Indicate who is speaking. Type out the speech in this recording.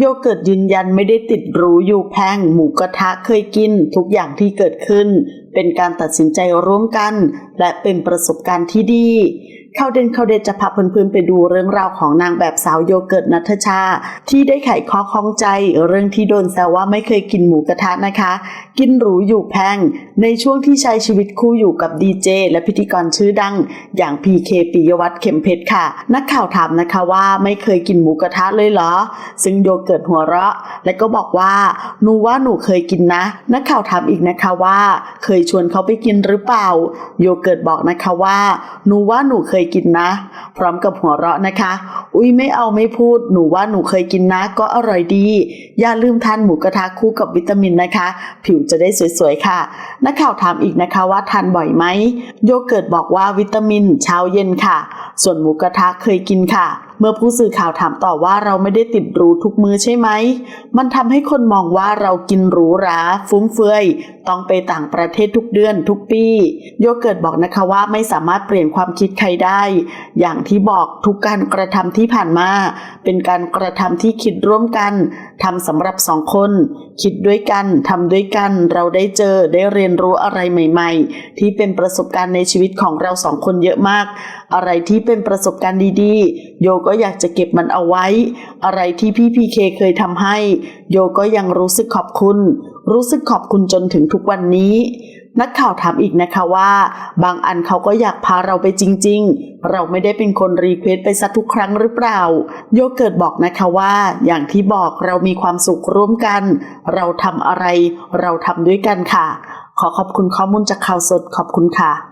Speaker 1: โยเกิร์ตยืนยันไม่ได้ติดหรูอยู่แพงหมูกระทะเคยกินทุกอย่างที่เกิดขึ้น เป็นการตัดสินใจร่วมกัน และเป็นประสบการณ์ที่ดี เข้าเด่นเข้าเด่นจะพาเพื่อนๆไปดูเรื่องราวของนางแบบสาวโยเกิร์ตนัทชา ที่ได้ไขข้อข้องใจเรื่องที่โดนแซวว่าไม่เคยกินหมูกระทะนะคะ กินหรูอยู่แพง ในช่วงที่ใช้ชีวิตคู่อยู่กับดีเจและพิธีกรชื่อดัง อย่างพีเคปิยวัฒน์เข็มเพชรค่ะ นักข่าวถามนะคะว่าไม่เคยกินหมูกระทะเลยเหรอ ซึ่งโยเกิร์ตหัวเราะ และก็บอกว่าหนูว่าหนูเคยกินนะ นักข่าวถามอีกนะคะว่า เคยชวนเขาไปกินหรือเปล่า โยเกิร์ตบอกนะคะว่าหนูว่าหนูเคยยกินนะ พร้อมกับหัวเราะนะคะ อุ้ยไม่เอาไม่พูดหนูว่าหนูเคยกินนะ ก็อร่อยดี อย่าลืมทานหมูกระทะคู่กับวิตามินนะคะ ผิวจะได้สวยๆค่ะ นักข่าวถามอีกนะคะว่าทานบ่อยไหมโยเกิร์ตบอกว่าวิตามินเช้าเย็นค่ะ ส่วนหมูกระทะเคยกินค่ะ เมื่อผู้สื่อข่าวถามต่อว่าเราไม่ได้ติดหรูทุกมือใช่ไหม มันทำให้คนมองว่าเรากินหรูหรา ฟุ่มเฟือย ต้องไปต่างประเทศทุกเดือนทุกปี โยเกิร์ตบอกนะคะว่าไม่สามารถเปลี่ยนความคิดใครได้ อย่างที่บอกทุกการกระทำที่ผ่านมา เป็นการกระทำที่คิดร่วมกันทำสำหรับสองคน คิดด้วยกันทำด้วยกัน เราได้เจอได้เรียนรู้อะไรใหม่ ๆ ที่เป็นประสบการณ์ในชีวิตของเราสองคนเยอะมาก อะไรที่เป็นประสบการณ์ดีๆ โยก็อยากจะเก็บมันเอาไว้ อะไรที่พี่พีเคเคยทำให้ โยก็ยังรู้สึกขอบคุณ รู้สึกขอบคุณจนถึงทุกวันนี้ นักข่าวถามอีกนะคะว่า บางอันเขาก็อยากพาเราไปจริง ๆ เราไม่ได้เป็นคนรีเควสไปซะทุกครั้งหรือเปล่า โยเกิร์ตบอกนะคะว่า อย่างที่บอกเรามีความสุขร่วมกัน เราทำอะไร เราทำด้วยกันค่ะ ขอขอบคุณข้อมูลจากข่าวสดขอบคุณค่ะ